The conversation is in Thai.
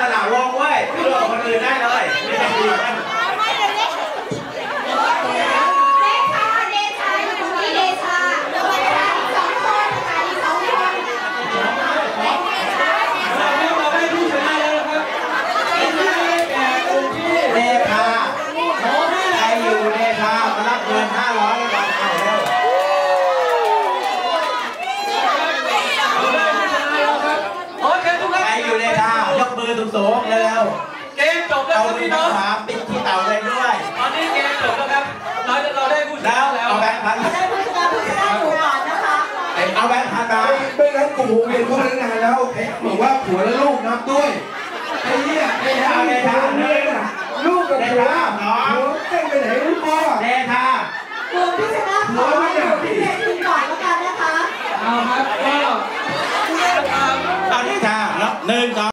สนามวงเว้ยหลอคนอื่นได้เลย มือสูงๆเร็วเกมจบๆแล้วเอาครับที่พี่น้น้อองงขาปิดที่เต่าเลยด้วยตอนนี้เกมจบแล้วครับเราจะเราได้ผู้ชแล้นะวแล้วเอาแบงค์พันได้ผู้ชนะผู้ชนะอยู่ก่อนนะคะเอาแบงค์พันมาไม่งั้นกูวงเวียนเขาตั้งนานแล้วเอ๊ะบอกว่าผัวและลูกนับด้วยไอ้เนี่ยไอ้ทางไอ้ทางเนี่ยลูกกับผัวผัวเต้นไปไหนลูกพ่อเดชากลุ่มที่ชนะ